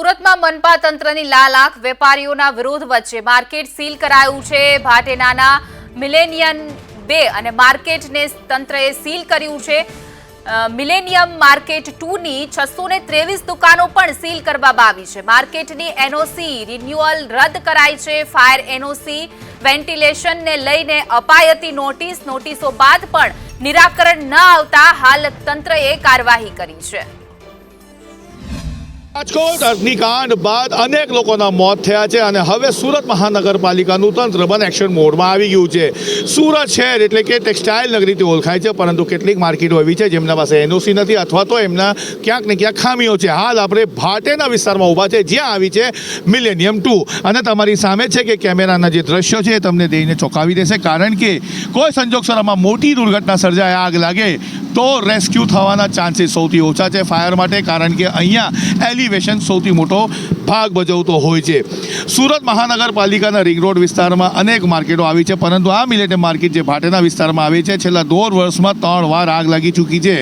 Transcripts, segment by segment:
સુરતમાં મનપા તંત્રની લાલાખ વેપારીઓના વિરોધ વચ્ચે માર્કેટ સીલ કરાયું છે. ભાટેનાના મિલેનિયમ બે અને માર્કેટને તંત્રએ સીલ કર્યું છે. મિલેનિયમ માર્કેટ ટુની છસો ને ત્રેવીસ દુકાનો પણ સીલ કરવામાં આવી છે. માર્કેટની એનઓસી રિન્યુઅલ રદ કરાઈ છે. ફાયર એનઓસી વેન્ટિલેશનને લઈને અપાઈ હતી નોટિસ, નોટિસો બાદ પણ નિરાકરણ ન આવતા હાલ તંત્રએ કાર્યવાહી કરી છે. રાજકોટ અગ્નિકાંડ બાદ અનેક લોકોના મોત થયા છે અને હવે સુરત મહાનગરપાલિકાનું તંત્ર બન એક્શન મોડમાં આવી ગયું છે. સુરત શહેર એટલે કે ટેક્સટાઇલ નગરીથી ઓળખાય છે, પરંતુ કેટલીક માર્કેટો એવી છે જેમના પાસે એનઓસી નથી અથવા તો એમના ક્યાંક ને ક્યાંક ખામીઓ છે. હાલ આપણે ભાટેના વિસ્તારમાં ઊભા છે, જ્યાં આવી છે મિલેનિયમ ટુ. અને તમારી સામે છે કે કેમેરાના જે દ્રશ્યો છે એ તમને દઈને ચોંકાવી દેશે, કારણ કે કોઈ સંજોગસરમાં મોટી દુર્ઘટના સર્જાય, આગ લાગે તો રેસ્ક્યુ થવાના ચાન્સીસ સૌથી ઓછા છે ફાયર માટે, કારણ કે અહીંયા એલિવેશન સૌથી મોટો ભાગ ભજવતો હોય છે. સુરત મહાનગરપાલિકાના રિંગ રોડ વિસ્તારમાં અનેક માર્કેટો આવી છે, પરંતુ આ મિલેટે માર્કેટ જે ભાટેના વિસ્તારમાં આવી છે, છેલ્લા દોઢ વર્ષમાં ત્રણ વાર આગ લાગી ચૂકી છે.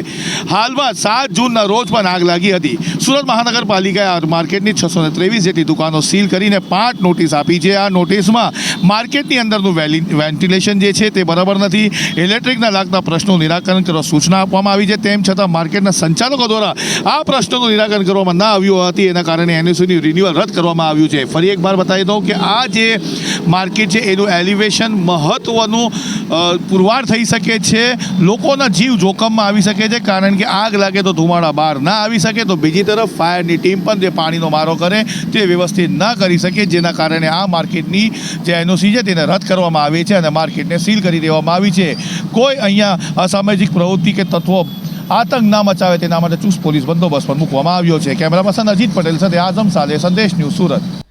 હાલમાં સાત જૂનના રોજ પણ આગ લાગી હતી. સુરત મહાનગરપાલિકાએ આ માર્કેટની છસો ને ત્રેવીસ જેટલી દુકાનો સીલ કરીને પાંચ નોટિસ આપી છે. આ નોટિસમાં માર્કેટની અંદરનું વેન્ટિલેશન જે છે તે બરાબર નથી. ઇલેક્ટ્રિકના લાગતા પ્રશ્નો નિરાકરણ કરવા સૂચના આપવામાં આવી છે. તેમ છતાં માર્કેટના સંચાલકો દ્વારા આ પ્રશ્નોનું નિરાકરણ કરવામાં ના આવ્યું હતી એના કારણે એનએસયુની રિન્યુઅલ રદ કરવામાં આવ્યું છે. ફરી એકવાર બતાવી દઉં કે આ જે માર્કેટ છે, એનું એલિવેશન મહત્વનું પુરવાર થઈ શકે છે. લોકોના જીવ જોખમમાં આવી શકે છે, કારણ કે આગ લાગે તો ધુમાડા બહાર ના આવી શકે, તો બીજી તરફ ફાયરની ટીમ પણ જે પાણીનો મારો કરે, તે વ્યવસ્થિત ન કરી શકે, જેના કારણે આ માર્કેટની જે એનઓસી છે, તેને રદ કરવામાં આવી છે અને માર્કેટને સીલ કરી દેવામાં આવી છે. કોઈ અહીંયા અસામાજિક પ્રવૃત્તિ કે તત્વો આતંક ના મચાવે તેના માટે ચુસ્ત પોલીસ બંદોબસ્ત પણ મૂકવામાં આવ્યો છે. કેમેરા પર્સન અજીત પટેલ સાથે આઝમ સાલે, સંદેશ ન્યૂઝ સુરત.